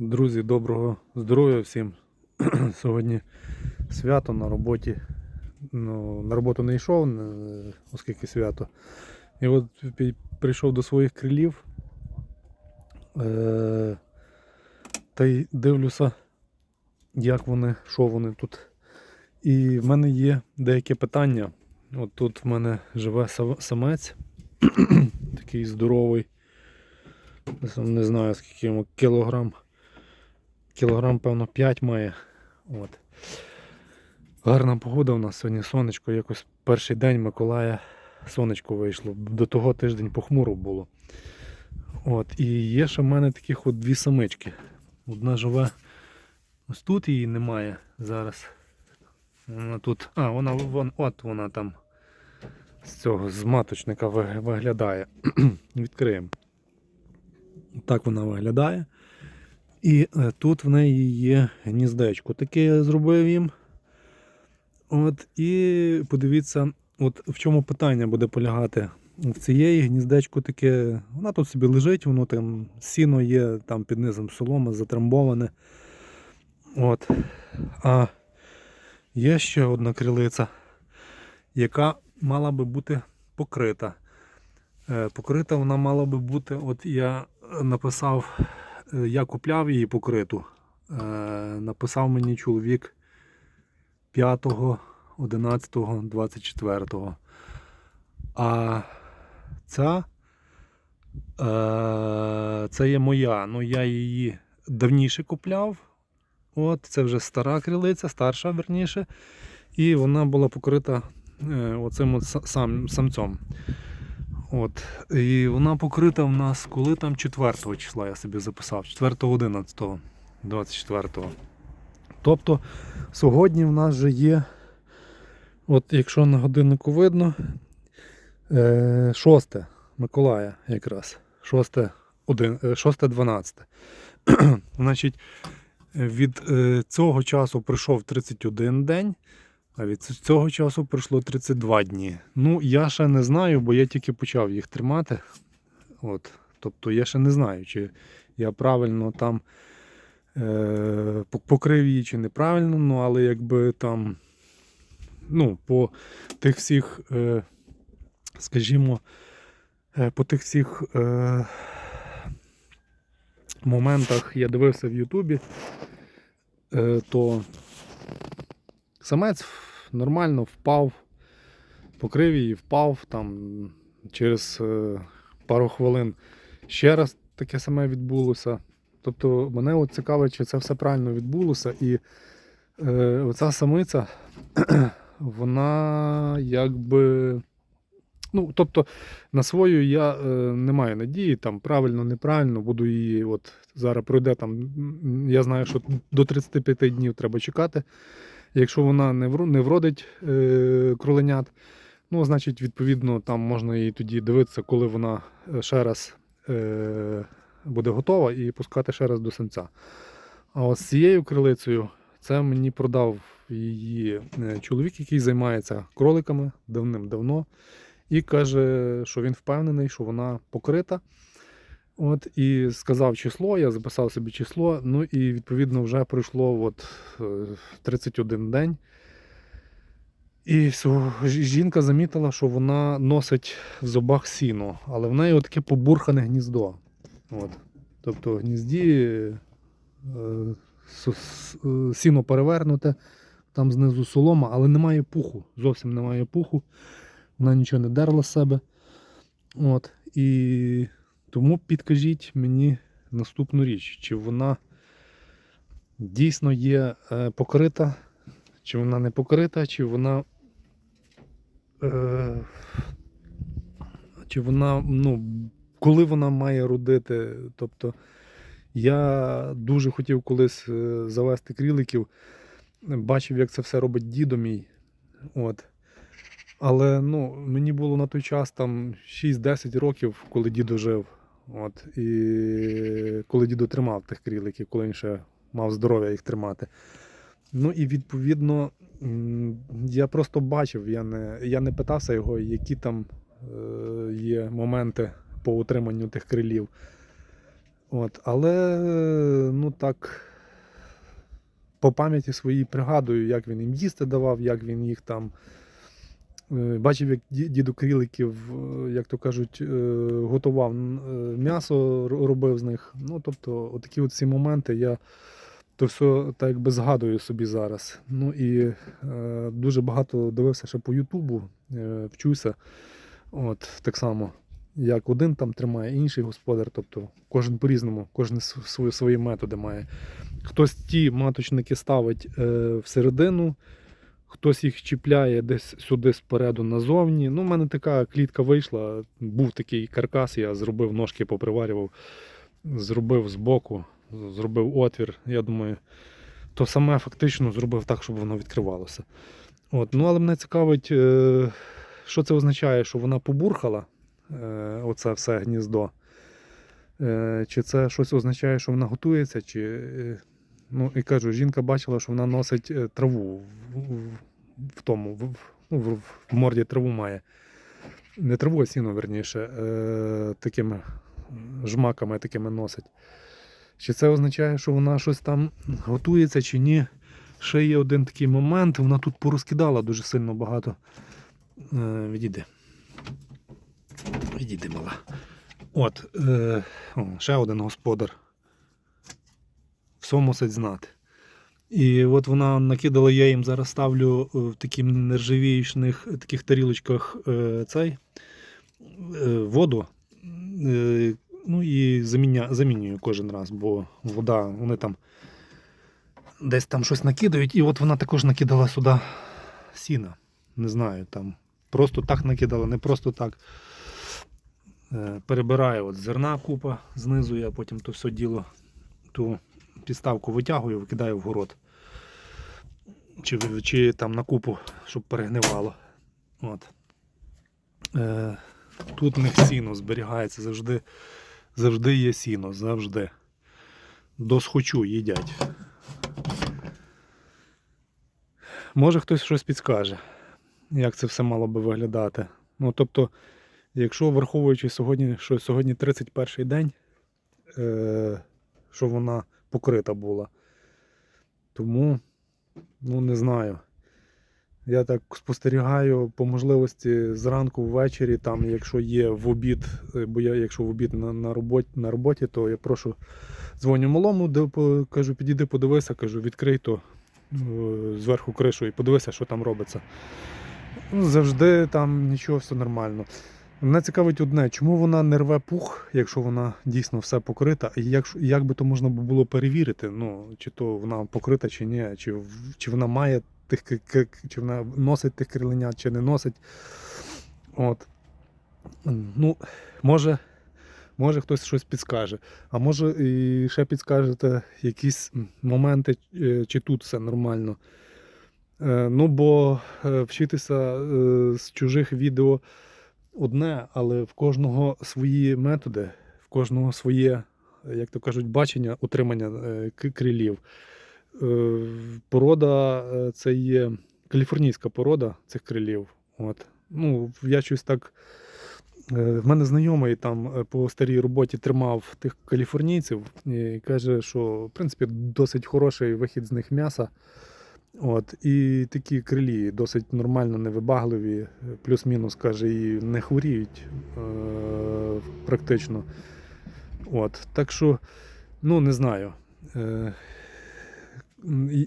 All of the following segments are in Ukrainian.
Друзі, доброго здоров'я всім. Сьогодні свято на роботі. Ну, на роботу не йшов, оскільки свято. І от прийшов до своїх крилів. Е- та й дивлюся, як вони, що вони тут. І в мене є деякі питання. От тут в мене живе самець, такий здоровий. Не знаю, скільки йому кілограм. Кілограм, певно, 5 має. От. Гарна погода у нас сьогодні сонечко. Якось перший день Миколая сонечко вийшло. До того тиждень похмуро було. От. І є ще в мене таких от дві самички. Одна живе. Ось тут її немає зараз. Вона тут. А, вона вон, от вона там з цього з маточника виглядає. Відкриємо. Так вона виглядає. І е, тут в неї є гніздечко. Таке я зробив їм. От, і подивіться, от в чому питання буде полягати. В цієї гніздечко таке, вона тут собі лежить, воно там сіно є, там під низом солома затрамбоване. От. А є ще одна крилиця, яка мала би бути покрита. Е, Покрита вона мала би бути, от я написав, я купляв її покриту. Е, Написав мені чоловік 5, 11, 24. А ця е, це є моя. Ну я її давніше купляв. От, це вже стара крилиця, старша верніше. І вона була покрита е, оцим от са- сам, самцом. От. І вона покрита в нас коли там 4 числа я собі записав, 4 11 24. Тобто сьогодні в нас вже є, от якщо на годиннику видно, е, 6 Миколая якраз. 6, 1, е, 6 12. Значить, від е, цього часу пройшов 31 день. А від цього часу пройшло 32 дні. Ну, я ще не знаю, бо я тільки почав їх тримати. От. Тобто я ще не знаю, чи я правильно там е, покрив її, чи неправильно, ну, але якби там, ну, по тих всіх, е, скажімо, е, по тих всіх е, моментах я дивився в Ютубі, е, то самець нормально впав, покрив її, впав там через е, пару хвилин ще раз таке саме відбулося. Тобто мене от цікавить, чи це все правильно відбулося. І е, оця самиця, вона якби. Ну, тобто на свою я е, не маю надії, там правильно, неправильно, буду її. От зараз пройде там. Я знаю, що до 35 днів треба чекати. Якщо вона не вродить е, кроленят, ну, значить, відповідно, там можна її тоді дивитися, коли вона е, ще раз е, буде готова, і пускати ще раз до самця. А от з цією крилицею це мені продав її чоловік, який займається кроликами давним-давно. І каже, що він впевнений, що вона покрита. От, і сказав число, я записав собі число. Ну і відповідно вже пройшло от, е, 31 день. І жінка замітила, що вона носить в зубах сіно, але в неї таке побурхане гніздо. От. Тобто в гнізді е, е, сіно перевернуте, там знизу солома, але немає пуху. Зовсім немає пуху. Вона нічого не дерла з себе. От. І тому підкажіть мені наступну річ, чи вона дійсно є е, покрита, чи вона не покрита, чи вона. Е, чи вона, ну, коли вона має родити. Тобто я дуже хотів колись е, завести кріликів, бачив, як це все робить дідо мій. От. Але ну, мені було на той час там 6-10 років, коли дідо жив. От, і коли дідо тримав тих кріликів, коли він ще мав здоров'я їх тримати. Ну і відповідно, я просто бачив, я не, я не питався його, які там е, є моменти по утриманню тих крилів. От, але ну так, по пам'яті своїй пригадую, як він їм їсти давав, як він їх там. Е, Бачив, як діду Кріликів, е, як то кажуть, е, готував м'ясо, робив з них. Ну, тобто, отакі от всі моменти я то все так якби згадую собі зараз. Ну і е, дуже багато дивився ще по Ютубу, е, вчуся. От, так само, як один там тримає, інший господар. Тобто кожен по-різному, кожен свої, свої методи має. Хтось ті маточники ставить е, всередину, хтось їх чіпляє десь сюди спереду назовні. Ну, в мене така клітка вийшла, був такий каркас, я зробив ножки, поприварював, зробив збоку, зробив отвір. Я думаю, то саме фактично зробив так, щоб воно відкривалося. От, ну, але мене цікавить, е, що це означає, що вона побурхала е, оце все гніздо. Е, чи це щось означає, що вона готується, чи. Ну, і кажу, жінка бачила, що вона носить е, траву в, в, тому, в, в- ну, в, в морді траву має. Не траву, а сіно, верніше, е, такими жмаками такими носить. Чи це означає, що вона щось там готується, чи ні? Ще є один такий момент, вона тут порозкидала дуже сильно багато. Е, відійди. Відійди, мала. От, е, ще один господар. Все мусить знати. І от вона накидала, я їм зараз ставлю е, в таких нержавіючних таких тарілочках е, цей е, воду. Е, ну і заміня, замінюю кожен раз, бо вода, вони там десь там щось накидають, і от вона також накидала сюди сіна. Не знаю, там просто так накидала, не просто так. Е, Перебираю от зерна купа знизу, я потім то все діло, ту підставку витягую, викидаю в город. Чи, чи там на купу, щоб перегнивало. От. Е, тут них сіно зберігається завжди. Завжди є сіно, завжди. Досхочу їдять. Може хтось щось підскаже, як це все мало би виглядати. Ну, тобто, якщо враховуючи сьогодні, що сьогодні 31 день, е, що вона покрита була. Тому, ну не знаю. Я так спостерігаю по можливості зранку ввечері, там, якщо є в обід, е, бо я, якщо в обід на, на, роботі, на роботі, то я прошу дзвоню малому, де, кажу, підійди, подивися, кажу, відкрий то е, зверху кришу і подивися, що там робиться. Ну, Завжди там нічого, все нормально. Мене цікавить одне, чому вона не рве пух, якщо вона дійсно все покрита, і як, як би то можна було перевірити, ну, чи то вона покрита, чи ні, чи, чи вона має тих чи вона носить тих криленят, чи не носить. От. Ну, може, може хтось щось підскаже. А може і ще підскажете якісь моменти, е, чи тут все нормально. Е, Ну, бо е, вчитися з чужих відео одне, але в кожного свої методи, в кожного своє, як то кажуть, бачення утримання е, крилів. Е, Порода е, це є каліфорнійська порода цих крилів. От. Ну, я щось так. В мене знайомий там по старій роботі тримав тих каліфорнійців і каже, що в принципі досить хороший вихід з них м'яса. От, і такі крилі досить нормально невибагливі, е, плюс-мінус, каже, і не хворіють е, практично. От, так що, ну не знаю. Е,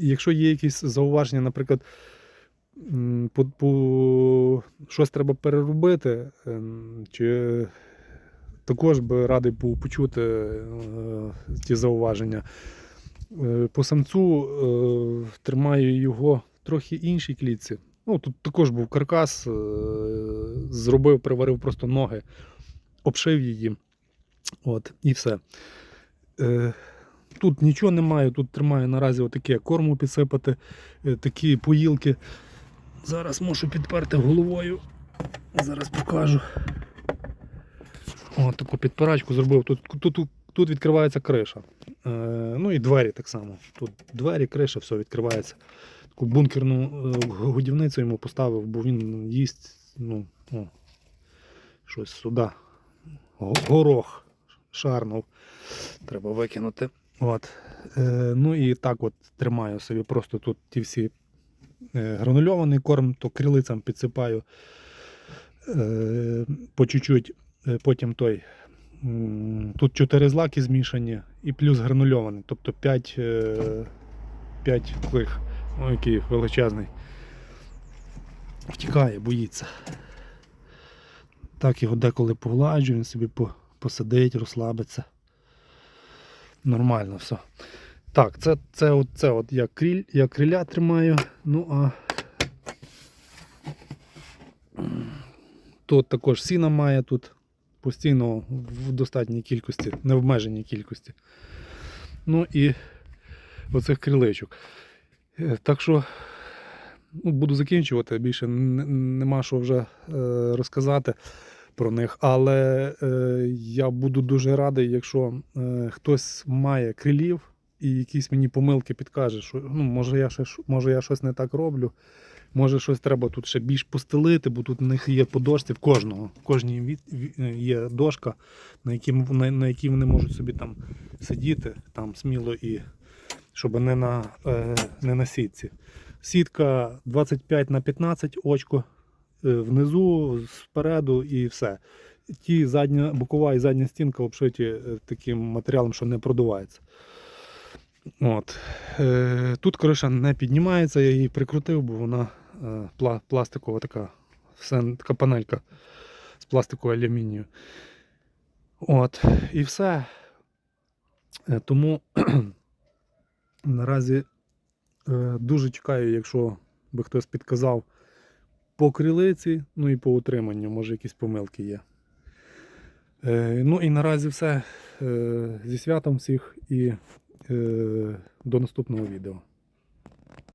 якщо є якісь зауваження, наприклад, по, по щось треба переробити, ем, чи також би радий був почути е, ті зауваження. Е, По самцю е, тримаю його трохи іншій клітці. Ну, тут також був каркас, е, зробив, приварив просто ноги, обшив її. От, і все. Тут нічого немає, тут тримаю наразі отаке корму підсипати, такі поїлки. Зараз можу підперти головою. Зараз покажу. О, таку підпирачку зробив. Тут, тут, тут, тут відкривається криша. Е, ну і двері так само. Тут двері, криша, все відкривається. Таку бункерну е, годівницю йому поставив, бо він їсть ну, о, щось сюди. Горох. шарнув. Треба викинути. От. Е, ну і так от тримаю собі просто тут ті всі гранульований корм, то крилицям підсипаю по чуть-чуть, потім той. Тут 4 злаки змішані і плюс гранульований, тобто 5, е, 5 таких, ой, який величезний. Втікає, боїться. Так його деколи погладжу, він собі по- посидить, розслабиться. Нормально все. Так, це, це, от, це от я, кріль, я криля тримаю. Ну а тут також сіна має тут постійно в достатній кількості, не обмеженій кількості. Ну і оцих криличок. Е, Так що ну, буду закінчувати, більше нема що вже е, розказати про них. Але е, я буду дуже радий, якщо е, хтось має крилів і якісь мені помилки підкаже, що ну, може, я ще, може я щось не так роблю. Може, щось треба тут ще більш постелити, бо тут в них є по дошці в кожного. В кожній від, є дошка, на якій, на, на якій вони можуть собі там сидіти, там сміло і щоб не на, е, не на сітці. Сітка 25 на 15 очко е, внизу, спереду і все. Ті задня, бокова і задня стінка обшиті е, таким матеріалом, що не продувається. От. Е, Тут криша не піднімається, я її прикрутив, бо вона е, пла- пластикова така, все, така панелька з пластикового алюмінію. От, і все. Е, Тому наразі е, дуже чекаю, якщо би хтось підказав по крилиці, ну і по утриманню, може якісь помилки є. Е, ну і наразі все. Е, зі святом всіх і е, до наступного відео.